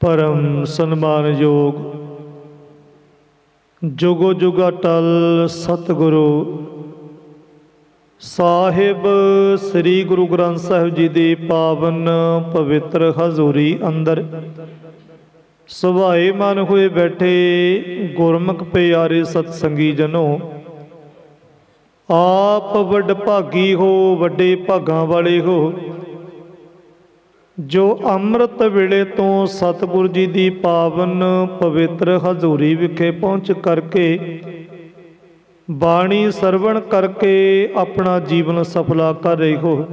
ਪਰਮ ਸਨਮਾਨਯੋਗ। ਜੁਗੋ ਜੁਗ ਅਟਲ ਸਤਿਗੁਰੂ। ਸਾਹਿਬ ਸ੍ਰੀ ਗੁਰੂ ਗ੍ਰੰਥ ਸਾਹਿਬ ਜੀ ਦੀ ਪਾਵਨ ਪਵਿੱਤਰ ਹਜ਼ੂਰੀ ਅੰਦਰ। ਸੁਭਾਏ ਮਨ ਹੋਏ ਬੈਠੇ ਗੁਰਮੁਖ ਪਿਆਰੇ ਸਤ ਸੰਗੀ ਜਨੋ। ਆਪ ਵੱਡ ਭਾਗੀ ਹੋ, ਵੱਡੇ ਭਾਗਾਂ ਵਾਲੇ ਹੋ। ਜੋ ਅੰਮ੍ਰਿਤ ਵੇਲੇ ਤੋਂ ਸਤਿਗੁਰ ਜੀ ਦੀ ਪਾਵਨ ਪਵਿੱਤਰ ਹਜ਼ੂਰੀ ਵਿਖੇ ਪਹੁੰਚ ਕਰਕੇ ਬਾਣੀ ਸਰਵਣ ਕਰਕੇ ਆਪਣਾ ਜੀਵਨ ਸਫਲਾ ਕਰ ਰਹੇ ਹੋ।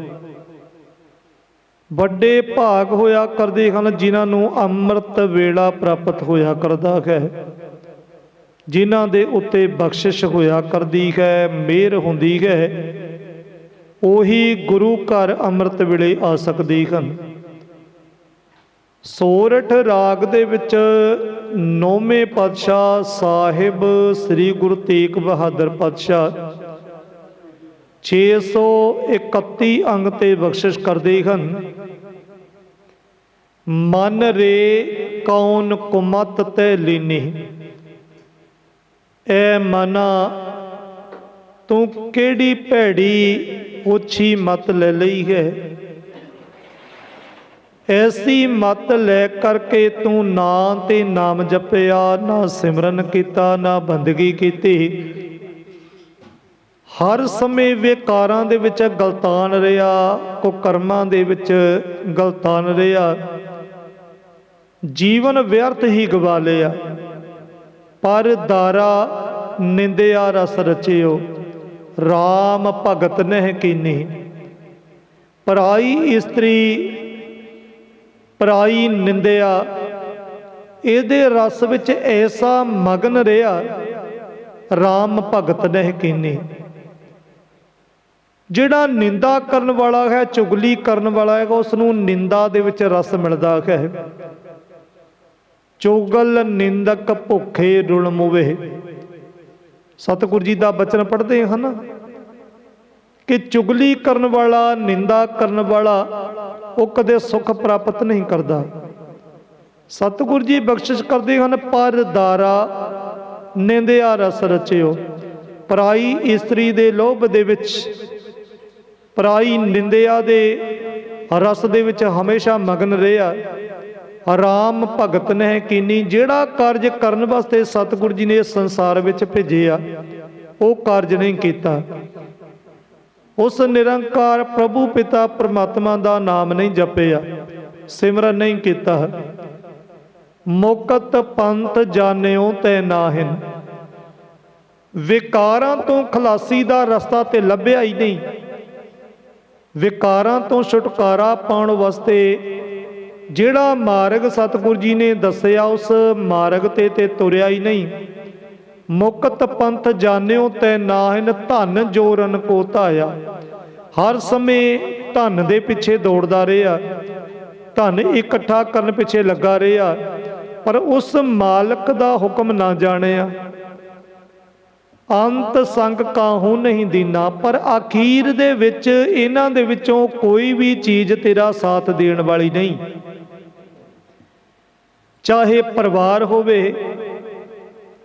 ਵੱਡੇ ਭਾਗ ਹੋਇਆ ਕਰਦੇ ਹਨ ਜਿਨ੍ਹਾਂ ਨੂੰ ਅੰਮ੍ਰਿਤ ਵੇਲਾ ਪ੍ਰਾਪਤ ਹੋਇਆ ਕਰਦਾ ਹੈ। ਜਿਨ੍ਹਾਂ ਦੇ ਉੱਤੇ ਬਖਸ਼ਿਸ਼ ਹੋਇਆ ਕਰਦੀ ਹੈ, ਮਿਹਰ ਹੁੰਦੀ ਹੈ। ਉਹੀ ਗੁਰੂ ਘਰ ਅੰਮ੍ਰਿਤ ਵੇਲੇ ਆ ਸਕਦੇ ਹਨ। ਸੋਰਠ ਰਾਗ ਦੇ ਵਿੱਚ ਨੌਵੇਂ ਪਾਤਸ਼ਾਹ ਸਾਹਿਬ ਸ੍ਰੀ ਗੁਰੂ ਤੇਗ ਬਹਾਦਰ ਪਾਤਸ਼ਾਹ 631 ਅੰਗ ਤੇ ਬਖਸ਼ਿਸ਼ ਕਰਦੇ ਹਨ। ਮਨ ਰੇ ਕੌਣ ਕੁਮਤ ਤੈ ਲੀਨੀ, ਐ ਮਨਾ ਤੂੰ ਕਿਹੜੀ ਭੈੜੀ ਉੱਚੀ ਮਤ ਲੈ ਲਈ ਹੈ? ਐਸੀ ਮਤ ਲੈ ਕਰਕੇ ਤੂੰ ਨਾਂ ਤੇ ਨਾਮ ਜਪਿਆ, ਨਾ ਸਿਮਰਨ ਕੀਤਾ, ਨਾ ਬੰਦਗੀ ਕੀਤੀ। ਹਰ ਸਮੇਂ ਵਿਕਾਰਾਂ ਦੇ ਵਿੱਚ ਗਲਤਾਨ ਰਿਹਾ ਕੋ ਕਰਮਾਂ ਦੇ ਵਿੱਚ ਗਲਤਾਨ ਰਿਹਾ। ਜੀਵਨ ਵਿਅਰਥ ਹੀ ਗਵਾ ਲਿਆ, ਪਰ ਦਾਰਾ ਨਿੰਦਿਆ ਰਸ ਰਚਿਓ। RAM ਭਗਤ ਨਹਿ ਕੀਨੀ। ਪਰਾਈ ਇਸਤਰੀ ਪਰਾਈ ਨਿੰਦਿਆ। ਇਹਦੇ ਰਸ ਵਿੱਚ ਐਸਾ ਮਗਨ ਰਿਹਾ RAM ਭਗਤ ਨਹਿ ਕੀਨੀ ਜਿਹੜਾ ਨਿੰਦਾ ਕਰਨ ਵਾਲਾ ਹੈ, ਚੁਗਲੀ ਕਰਨ ਵਾਲਾ ਹੈਗਾ ਉਸ ਨੂੰ ਨਿੰਦਾ ਦੇ ਵਿੱਚ ਰਸ ਮਿਲਦਾ ਹੈ। ਚੁਗਲ ਨਿੰਦਕ ਭੁੱਖੇ ਰੁਲ ਮੁਵੇ। ਸਤਿਗੁਰੂ ਜੀ ਦਾ ਬਚਨ ਪੜ੍ਹਦੇ ਹਨ। ਕਿ ਚੁਗਲੀ ਕਰਨ ਵਾਲਾ, ਨਿੰਦਾ ਕਰਨ ਵਾਲਾ ਉਹ ਕਦੇ ਸੁੱਖ ਪ੍ਰਾਪਤ ਨਹੀਂ ਕਰਦਾ। ਸਤਿਗੁਰੂ ਜੀ ਬਖਸ਼ਿਸ਼ ਕਰਦੇ ਹਨ, ਪਰ ਦਾਰਾ ਨਿੰਦਿਆ ਰਸ ਰਚਿਓ। ਪਰਾਈ ਇਸਤਰੀ ਦੇ ਲੋਭ ਦੇ ਵਿੱਚ, ਪਰਾਈ ਨਿੰਦਿਆ ਦੇ ਰਸ ਦੇ ਵਿੱਚ ਹਮੇਸ਼ਾ ਮਗਨ ਰਿਹਾ। ਆਰਾਮ ਭਗਤ ਨੇ ਕੀਨੀ, ਜਿਹੜਾ ਕਾਰਜ ਕਰਨ ਵਾਸਤੇ ਸਤਿਗੁਰੂ ਜੀ ਨੇ ਇਸ ਸੰਸਾਰ ਵਿੱਚ ਭੇਜਿਆ, ਉਹ ਕਾਰਜ ਨਹੀਂ ਕੀਤਾ। ਉਸ ਨਿਰੰਕਾਰ ਪ੍ਰਭੂ ਪਿਤਾ ਪਰਮਾਤਮਾ ਦਾ ਨਾਮ ਨਹੀਂ ਜਪਿਆ, ਸਿਮਰਨ ਨਹੀਂ ਕੀਤਾ। ਮੁਕਤ ਪੰਥ ਜਾਣਿਓ ਤੈ ਨਾਹਿਨ। ਵਿਕਾਰਾਂ ਤੋਂ ਖਲਾਸੀ ਦਾ ਰਸਤਾ ਤੇ ਲੱਭਿਆ ਹੀ ਨਹੀਂ। ਵਿਕਾਰਾਂ ਤੋਂ ਛੁਟਕਾਰਾ ਪਾਉਣ ਵਾਸਤੇ ਜਿਹੜਾ ਮਾਰਗ ਸਤਿਗੁਰੂ ਜੀ ਨੇ ਦੱਸਿਆ, ਉਸ ਮਾਰਗ ਤੇ ਤੇ ਤੁਰਿਆ ਹੀ ਨਹੀਂ। ਮੁਕਤ ਪੰਥ ਜਾਣਿਓ ਤੈ ਨਾਹਿਨ ਧਨ ਜੋਰਨ ਕੋ ਧਾਇਆ। ਹਰ ਸਮੇਂ ਧਨ ਦੇ ਪਿੱਛੇ ਦੌੜਦਾ ਰਿਹਾ। ਧਨ ਇਕੱਠਾ ਕਰਨ ਪਿੱਛੇ ਲੱਗਾ ਰਿਹਾ। ਪਰ ਉਸ ਮਾਲਕ ਦਾ ਹੁਕਮ ਨਾ ਜਾਣਿਆ। ਅੰਤ ਸੰਗ ਕਾਹੂ ਨਹੀਂ ਦੀਨਾ। ਪਰ ਆਖੀਰ ਦੇ ਵਿੱਚ ਇਹਨਾਂ ਦੇ ਵਿੱਚੋਂ ਕੋਈ ਵੀ ਚੀਜ਼ ਤੇਰਾ ਸਾਥ ਦੇਣ ਵਾਲੀ ਨਹੀਂ। ਚਾਹੇ ਪਰਿਵਾਰ ਹੋਵੇ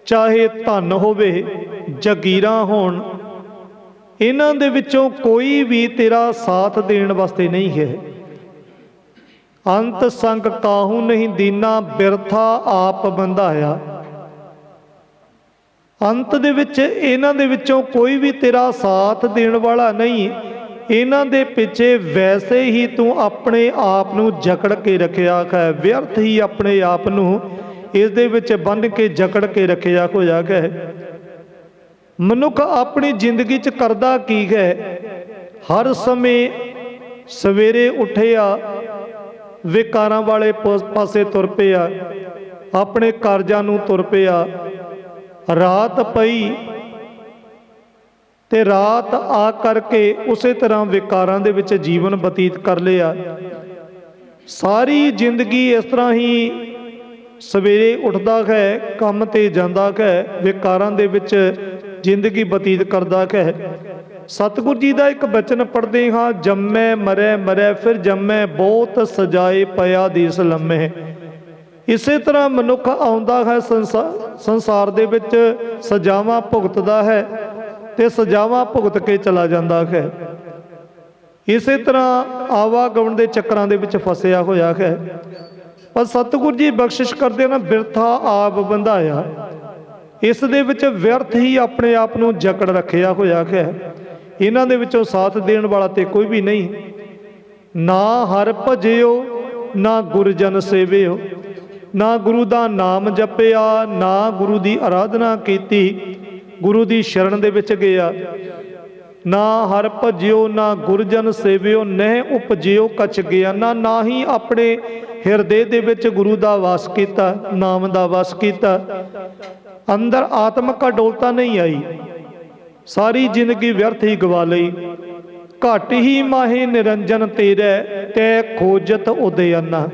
ਚਾਹੇ ਧਨ ਹੋਵੇ, ਜਗੀਰਾਂ ਹੋਣ। ਇਹਨਾਂ ਦੇ ਵਿੱਚੋਂ ਕੋਈ ਵੀ ਤੇਰਾ ਸਾਥ ਦੇਣ ਵਾਸਤੇ ਨਹੀਂ ਹੈ। ਅੰਤ ਸੰਗ ਕਾਹੂ ਨਹੀਂ ਦੀਨਾ, ਬਿਰਥਾ ਆਪ ਬੰਧਾਇਆ ਅੰਤ ਦੇ ਵਿੱਚ ਇਹਨਾਂ ਦੇ ਵਿੱਚੋਂ ਕੋਈ ਵੀ ਤੇਰਾ ਸਾਥ ਦੇਣ ਵਾਲਾ ਨਹੀਂ। ਇਹਨਾਂ ਦੇ ਪਿੱਛੇ ਵੈਸੇ ਹੀ ਤੂੰ ਆਪਣੇ ਆਪ ਨੂੰ ਜਕੜ ਕੇ ਰੱਖਿਆ ਹੈ, ਵਿਅਰਥ ਹੀ ਆਪਣੇ ਆਪ ਨੂੰ। ਇਸ ਦੇ ਵਿੱਚ ਬੰਨ ਕੇ, ਜਕੜ ਕੇ ਰੱਖਿਆ ਹੋਇਆ ਹੈ ਮਨੁੱਖ ਆਪਣੀ ਜ਼ਿੰਦਗੀ 'ਚ ਕਰਦਾ ਕੀ ਹੈ ਹਰ ਸਮੇਂ ਸਵੇਰੇ ਉੱਠਿਆ, ਵਿਕਾਰਾਂ ਵਾਲੇ ਪਾਸੇ ਤੁਰ ਪਿਆ, ਆਪਣੇ ਕਾਰਜਾਂ ਨੂੰ ਤੁਰ ਪਿਆ। ਰਾਤ ਪਈ ਤੇ ਰਾਤ ਆ ਕਰਕੇ ਉਸੇ ਤਰ੍ਹਾਂ ਵਿਕਾਰਾਂ ਦੇ ਵਿੱਚ ਜੀਵਨ ਬਤੀਤ ਕਰ ਲਿਆ। ਸਾਰੀ ਜ਼ਿੰਦਗੀ ਇਸ ਤਰ੍ਹਾਂ ਹੀ ਸਵੇਰੇ ਉੱਠਦਾ ਹੈ ਕੰਮ ਤੇ ਜਾਂਦਾ ਹੈ ਵਿਕਾਰਾਂ ਦੇ ਵਿੱਚ ਜ਼ਿੰਦਗੀ ਬਤੀਤ ਕਰਦਾ ਹੈ ਸਤਿਗੁਰੂ ਜੀ ਦਾ ਇੱਕ ਬਚਨ ਪੜ੍ਹਦੇ ਹਾਂ, ਜੰਮੈ ਮਰੈ ਮਰੈ ਫਿਰ ਜੰਮੈ ਬਹੁਤ ਸਜਾਏ ਪਿਆ ਦੀਸ ਲੰਮੇ। ਇਸੇ ਤਰ੍ਹਾਂ ਮਨੁੱਖ ਆਉਂਦਾ ਹੈ ਸੰਸਾ- ਸੰਸਾਰ ਦੇ ਵਿੱਚ, ਸਜ਼ਾਵਾਂ ਭੁਗਤਦਾ ਹੈ ਤੇ ਸਜ਼ਾਵਾਂ ਭੁਗਤ ਕੇ ਚਲਾ ਜਾਂਦਾ ਹੈ ਇਸੇ ਤਰ੍ਹਾਂ ਆਵਾਗਮਨ ਦੇ ਚੱਕਰਾਂ ਦੇ ਵਿੱਚ ਫਸਿਆ ਹੋਇਆ ਹੈ ਪਰ ਸਤਿਗੁਰੂ ਜੀ ਬਖਸ਼ਿਸ਼ ਕਰਦੇ ਨਾ, ਬਿਰਥਾ ਆਪ ਬੰਧਾਇਆ ਇਸ ਦੇ ਵਿੱਚ ਵਿਅਰਥ ਹੀ ਆਪਣੇ ਆਪ ਨੂੰ ਜਕੜ ਰੱਖਿਆ ਹੋਇਆ ਹੈ। ਇਹਨਾਂ ਦੇ ਵਿੱਚੋਂ ਸਾਥ ਦੇਣ ਵਾਲਾ ਤੇ ਕੋਈ ਵੀ ਨਹੀਂ। ਨਾ ਹਰ ਭਜਿਓ, ਨਾ ਗੁਰਜਨ ਸੇਵਿਓ। ਨਾ ਗੁਰੂ ਦਾ ਨਾਮ ਜਪਿਆ, ਨਾ ਗੁਰੂ ਦੀ ਆਰਾਧਨਾ ਕੀਤੀ। ਗੁਰੂ ਦੀ ਸ਼ਰਨ ਦੇ ਵਿੱਚ ਗਿਆ। ਨਾ ਹਰ ਭਜਿਓ, ਨਾ ਗੁਰਜਨ ਸੇਵਿਓ, ਨਹਿ ਉਪਜਿਓ ਕਛ ਗਿਆਨਾ ਨਾ ਹੀ ਆਪਣੇ ਹਿਰਦੇ ਦੇ ਵਿੱਚ ਗੁਰੂ ਦਾ ਵਾਸ ਕੀਤਾ, ਨਾਮ ਦਾ ਵਾਸ ਕੀਤਾ। ਅੰਦਰ ਆਤਮਿਕ ਅਡੋਲਤਾ ਨਹੀਂ ਆਈ। ਸਾਰੀ ਜ਼ਿੰਦਗੀ ਵਿਅਰਥ ਹੀ ਗਵਾ ਲਈ। ਘਟ ਹੀ ਮਾਹੇ ਨਿਰੰਜਨ ਤੇਰੇ, ਤੈ ਖੋਜਤ ਉਦਯਨਾ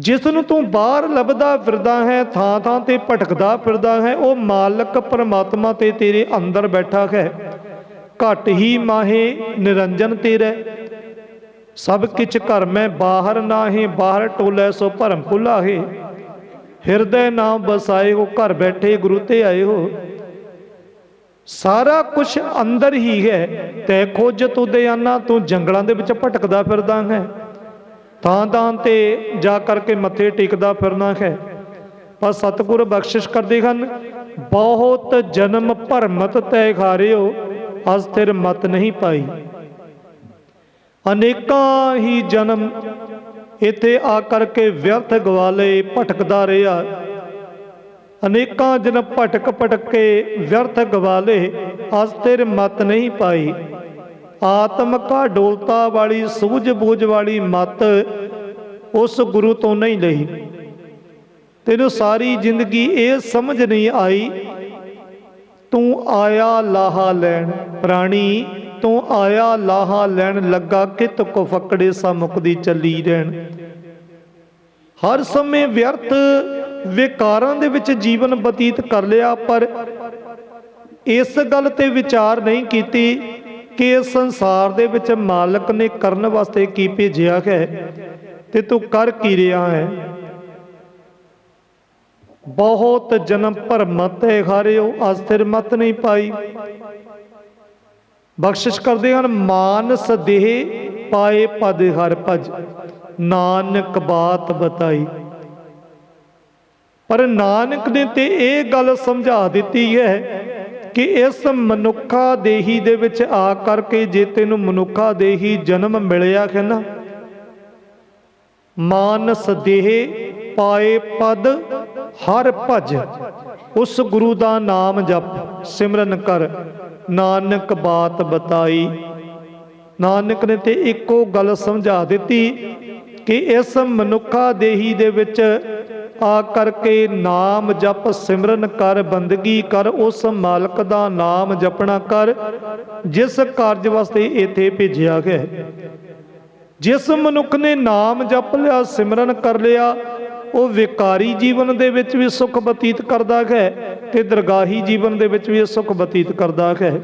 ਜਿਸ ਨੂੰ ਤੂੰ ਬਾਹਰ ਲੱਭਦਾ ਫਿਰਦਾ ਹੈ, ਥਾਂ ਥਾਂ ਤੇ ਭਟਕਦਾ ਫਿਰਦਾ ਹੈ, ਉਹ ਮਾਲਕ ਪਰਮਾਤਮਾ ਤੇ ਤੇਰੇ ਅੰਦਰ ਬੈਠਾ ਹੈ। ਘਟ ਹੀ ਮਾਹੇ ਨਿਰੰਜਨ ਤੇਰੇ। ਸਭ ਕਿਛ ਘਰ ਮੈਂ ਬਾਹਰ ਨਾਹੀ, ਬਾਹਰ ਟੋਲੇ ਸੋ ਭਰਮ ਭੁਲਾਹੇ ਹਿਰਦੇ ਨਾ ਬਸਾਏ ਹੋ, ਘਰ ਬੈਠੇ ਗੁਰੂ ਤੇ ਆਏ ਹੋ। ਸਾਰਾ ਕੁਝ ਅੰਦਰ ਹੀ ਹੈ, ਤੈ ਖੋਜ ਤੁਦਿਆਨਾ ਤੂੰ ਜੰਗਲਾਂ ਦੇ ਵਿੱਚ ਭਟਕਦਾ ਫਿਰਦਾ ਹੈ। ਥਾਂ ਥਾਂ ਤੇ ਜਾ ਕਰਕੇ ਮੱਥੇ ਟੇਕਦਾ ਫਿਰਨਾ ਹੈ। ਪਰ ਸਤਿਗੁਰ ਬਖਸ਼ਿਸ਼ ਕਰਦੇ ਹਨ, ਬਹੁਤ ਜਨਮ ਭਰਮਤ ਤੈ ਖਾਰਿਓ, ਅਸ ਮਤ ਨਹੀਂ ਪਾਈ। ਅਨੇਕਾਂ ਹੀ ਜਨਮ ਇੱਥੇ ਆ ਕਰਕੇ ਵਿਅਰਥ ਗਵਾਲੇ ਭਟਕਦਾ ਰਿਹਾ। ਅਨੇਕਾਂ ਜਨਮ ਭਟਕ ਭਟਕ ਕੇ ਵਿਅਰਥ ਗਵਾ ਲਏ ਅਸ ਮਤ ਨਹੀਂ ਪਾਈ। ਆਤਮਕਾ ਡੋਲਤਾ ਵਾਲੀ ਸੂਝ-ਬੂਝ ਵਾਲੀ ਮਤ ਉਸ ਗੁਰੂ ਤੋਂ ਨਹੀਂ ਲਈ। ਤੈਨੂੰ ਸਾਰੀ ਜ਼ਿੰਦਗੀ ਇਹ ਸਮਝ ਨਹੀਂ ਆਈ, ਤੂੰ ਆਇਆ ਲਾਹਾ ਲੈਣ ਪ੍ਰਾਣੀ, ਤੂੰ ਆਇਆ ਲਾਹਾ ਲੈਣ ਲੱਗਾ ਕਿਤ ਕੋ ਫਕੜੇ ਸਾ ਮੁਕਦੀ ਚੱਲੀ ਰਹਿਣ। ਹਰ ਸਮੇਂ ਵਿਅਰਥ ਵਿਕਾਰਾਂ ਦੇ ਵਿੱਚ ਜੀਵਨ ਬਤੀਤ ਕਰ ਲਿਆ, ਪਰ ਇਸ ਗੱਲ ਤੇ ਵਿਚਾਰ ਨਹੀਂ ਕੀਤੀ ਕਿ ਇਸ ਸੰਸਾਰ ਦੇ ਵਿੱਚ ਮਾਲਕ ਨੇ ਕਰਨ ਵਾਸਤੇ ਕੀ ਭੇਜਿਆ ਹੈ ਤੇ ਤੂੰ ਕਰ ਕੀ ਰਿਹਾ ਹੈ? ਬਹੁਤ ਜਨਮ ਭਰਮਤ ਹੈ ਖਾਰਿਓ ਅਸਥਿਰ ਮਤ ਨਹੀਂ ਪਾਈ। ਬਖਸ਼ਿਸ਼ ਕਰਦੇ ਹਨ, ਮਾਨਸ ਦੇਹ ਪਾਏ ਪਦ ਹਰ ਭਜ, ਨਾਨਕ ਬਾਤ ਬਤਾਈ। ਪਰ ਨਾਨਕ ਨੇ ਤੇ ਇਹ ਗੱਲ ਸਮਝਾ ਦਿੱਤੀ ਹੈ ਕਿ ਇਸ ਮਨੁੱਖਾ ਦੇਹੀ ਦੇ ਵਿੱਚ ਆ ਕਰਕੇ ਜੇ ਤੈਨੂੰ ਮਨੁੱਖਾ ਦੇਹੀ ਜਨਮ ਮਿਲਿਆ ਹੈ ਮਾਨਸ ਦੇਹ ਪਾਏ ਪਦ ਹਰ ਭਜ, ਉਸ ਗੁਰੂ ਦਾ ਨਾਮ ਜਪ। ਸਿਮਰਨ ਕਰ, ਨਾਨਕ ਬਾਤ ਬਤਾਈ। ਨਾਨਕ ਨੇ ਤੇ ਇੱਕੋ ਗੱਲ ਸਮਝਾ ਦਿੱਤੀ ਕਿ ਇਸ ਮਨੁੱਖਾ ਦੇਹੀ ਦੇ ਵਿੱਚ ਆ ਕਰਕੇ ਨਾਮ ਜਪ ਸਿਮਰਨ ਕਰ, ਬੰਦਗੀ ਕਰ, ਉਸ ਮਾਲਕ ਦਾ ਨਾਮ ਜਪਣਾ ਕਰ, ਜਿਸ ਕਾਰਜ ਵਾਸਤੇ ਇੱਥੇ ਭੇਜਿਆ ਗਿਆ ਜਿਸ ਮਨੁੱਖ ਨੇ ਨਾਮ ਜਪ ਲਿਆ, ਸਿਮਰਨ ਕਰ ਲਿਆ, ਉਹ ਵਿਕਾਰੀ ਜੀਵਨ ਦੇ ਵਿੱਚ ਵੀ ਸੁਖ ਬਤੀਤ ਕਰਦਾ ਹੈ ਤੇ ਦਰਗਾਹੀ ਜੀਵਨ ਦੇ ਵਿੱਚ ਵੀ ਸੁਖ ਬਤੀਤ ਕਰਦਾ ਹੈ।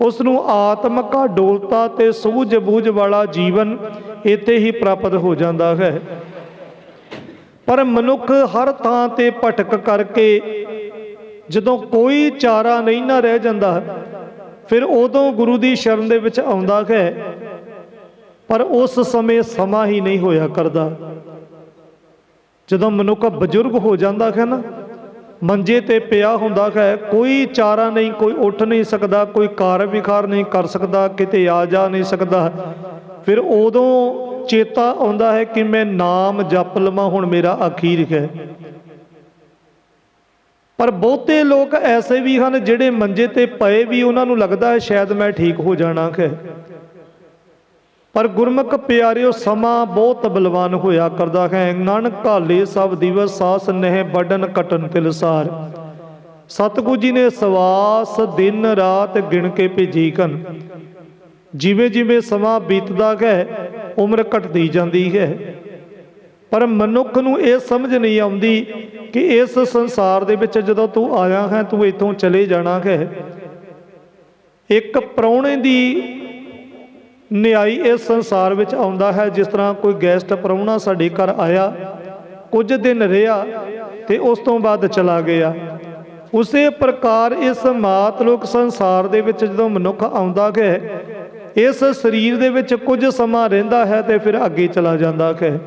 ਉਸ ਨੂੰ ਆਤਮਕਾ ਡੋਲਤਾ ਤੇ ਸੂਝ ਬੂਝ ਵਾਲਾ ਜੀਵਨ ਇੱਥੇ ਹੀ ਪ੍ਰਾਪਤ ਹੋ ਜਾਂਦਾ ਹੈ। ਪਰ ਮਨੁੱਖ ਹਰ ਥਾਂ ਤੇ ਭਟਕ ਕਰਕੇ ਜਦੋਂ ਕੋਈ ਚਾਰਾ ਨਹੀਂ ਨਾ ਰਹਿ ਜਾਂਦਾ, ਫਿਰ ਉਦੋਂ ਗੁਰੂ ਦੀ ਸ਼ਰਨ ਦੇ ਵਿੱਚ ਆਉਂਦਾ ਹੈ, ਪਰ ਉਸ ਸਮੇਂ ਸਮਾਂ ਹੀ ਨਹੀਂ ਹੋਇਆ ਕਰਦਾ। ਜਦੋਂ ਮਨੁੱਖ ਬਜ਼ੁਰਗ ਹੋ ਜਾਂਦਾ ਹੈ ਨਾ, ਮੰਜੇ ਤੇ ਪਿਆ ਹੁੰਦਾ ਹੈ, ਕੋਈ ਚਾਰਾ ਨਹੀਂ, ਕੋਈ ਉੱਠ ਨਹੀਂ ਸਕਦਾ, ਕੋਈ ਕਾਰ ਵਿਖਾਰ ਨਹੀਂ ਕਰ ਸਕਦਾ, ਕਿਤੇ ਆ ਜਾ ਨਹੀਂ ਸਕਦਾ, ਫਿਰ ਉਦੋਂ ਚੇਤਾ ਆਉਂਦਾ ਹੈ ਕਿ ਮੈਂ ਨਾਮ ਜਪ ਲਵਾਂ, ਹੁਣ ਮੇਰਾ ਅਖੀਰ ਹੈ। ਪਰ ਬਹੁਤੇ ਲੋਕ ਐਸੇ ਵੀ ਹਨ ਜਿਹੜੇ ਮੰਜੇ ਤੇ ਪਏ ਵੀ ਉਹਨਾਂ ਨੂੰ ਲੱਗਦਾ ਹੈ ਸ਼ਾਇਦ ਮੈਂ ਠੀਕ ਹੋ ਜਾਣਾ ਹੈ। ਪਰ ਗੁਰਮੁਖ ਪਿਆਰਿਓ, ਸਮਾਂ ਬਹੁਤ ਬਲਵਾਨ ਹੋਇਆ ਕਰਦਾ ਹੈ। ਨਾਨਕ ਕਾਲੇ ਸਭ ਦਿਵਸ, ਸਾਸ ਨਹਿ ਬਡਨ ਕਟਨ ਤਿਲਸਾਰ। ਸਤਿਗੁਰੂ ਜੀ ਨੇ ਸਵਾਸ ਦਿਨ ਰਾਤ ਗਿਣ ਕੇ ਭੇਜੀ ਕਨ। ਜਿਵੇਂ ਜਿਵੇਂ ਸਮਾਂ ਬੀਤਦਾ ਹੈ ਉਮਰ ਘਟਦੀ ਜਾਂਦੀ ਹੈ। ਪਰ ਮਨੁੱਖ ਨੂੰ ਇਹ ਸਮਝ ਨਹੀਂ ਆਉਂਦੀ ਕਿ ਇਸ ਸੰਸਾਰ ਦੇ ਵਿੱਚ ਜਦੋਂ ਤੂੰ ਆਇਆ ਹੈ, ਤੂੰ ਇੱਥੋਂ ਚਲੇ ਜਾਣਾ ਹੈ। ਇੱਕ ਪ੍ਰਾਹੁਣੇ ਦੀ ਨਿਆਈ ਇਸ ਸੰਸਾਰ ਵਿੱਚ ਆਉਂਦਾ ਹੈ, ਜਿਸ ਤਰ੍ਹਾਂ ਕੋਈ ਗੈਸਟ ਪ੍ਰਾਹੁਣਾ ਸਾਡੇ ਘਰ ਆਇਆ, ਕੁਝ ਦਿਨ ਰਿਹਾ ਤੇ ਉਸ ਤੋਂ ਬਾਅਦ ਚਲਾ ਗਿਆ। ਉਸੇ ਪ੍ਰਕਾਰ ਇਸ ਮਾਤਲੋਕ ਸੰਸਾਰ ਦੇ ਵਿੱਚ ਜਦੋਂ ਮਨੁੱਖ ਆਉਂਦਾ ਹੈ ਇਸ ਸਰੀਰ ਦੇ ਵਿੱਚ ਕੁਝ ਸਮਾਂ ਰਹਿੰਦਾ ਹੈ ਤੇ ਫਿਰ ਅੱਗੇ ਚਲਾ ਜਾਂਦਾ ਹੈ।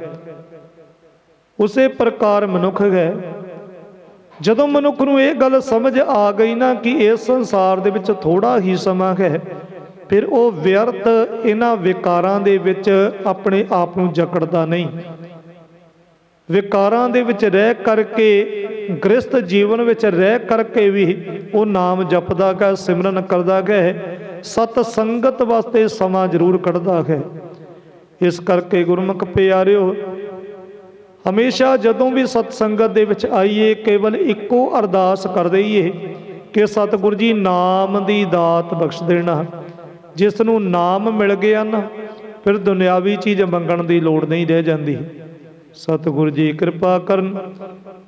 ਉਸੇ ਪ੍ਰਕਾਰ ਮਨੁੱਖ ਹੈ। ਜਦੋਂ ਮਨੁੱਖ ਨੂੰ ਇਹ ਗੱਲ ਸਮਝ ਆ ਗਈ ਨਾ ਕਿ ਇਸ ਸੰਸਾਰ ਦੇ ਵਿੱਚ ਥੋੜਾ ਹੀ ਸਮਾਂ ਹੈ, ਫਿਰ ਉਹ ਵਿਅਰਥ ਇਹਨਾਂ ਵਿਕਾਰਾਂ ਦੇ ਵਿੱਚ ਆਪਣੇ ਆਪ ਨੂੰ ਜਕੜਦਾ ਨਹੀਂ। ਵਿਕਾਰਾਂ ਦੇ ਵਿੱਚ ਰਹਿ ਕਰਕੇ, ਗ੍ਰਸਥ ਜੀਵਨ ਵਿੱਚ ਰਹਿ ਕਰਕੇ ਵੀ ਉਹ ਨਾਮ ਜਪਦਾ ਹੈ, ਸਿਮਰਨ ਕਰਦਾ ਹੈ। ਸਤ ਸੰਗਤ ਵਾਸਤੇ ਸਮਾਂ ਜ਼ਰੂਰ ਕੱਢਦਾ ਹੈ। ਇਸ ਕਰਕੇ ਗੁਰਮੁਖ ਪਿਆਰਿਓ, ਹਮੇਸ਼ਾ ਜਦੋਂ ਵੀ ਸਤ ਸੰਗਤ ਦੇ ਵਿੱਚ ਆਈਏ, ਕੇਵਲ ਇੱਕੋ ਅਰਦਾਸ ਕਰ ਦਈਏ ਕਿ ਸਤਿਗੁਰੂ ਜੀ ਨਾਮ ਦੀ ਦਾਤ ਬਖਸ਼ ਦੇਣਾ। ਜਿਸ ਨੂੰ ਨਾਮ ਮਿਲ ਗਿਆ ਨਾ ਫਿਰ ਦੁਨਿਆਵੀ ਚੀਜ਼ ਮੰਗਣ ਦੀ ਲੋੜ ਨਹੀਂ ਰਹਿ ਜਾਂਦੀ। ਸਤਿਗੁਰੂ ਜੀ ਕਿਰਪਾ ਕਰਨ,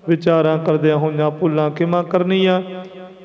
ਵਿਚਾਰਾਂ ਕਰਦਿਆਂ ਹੋਈਆਂ ਭੁੱਲਾਂ ਕਿਮਾ ਕਰਨੀਆਂ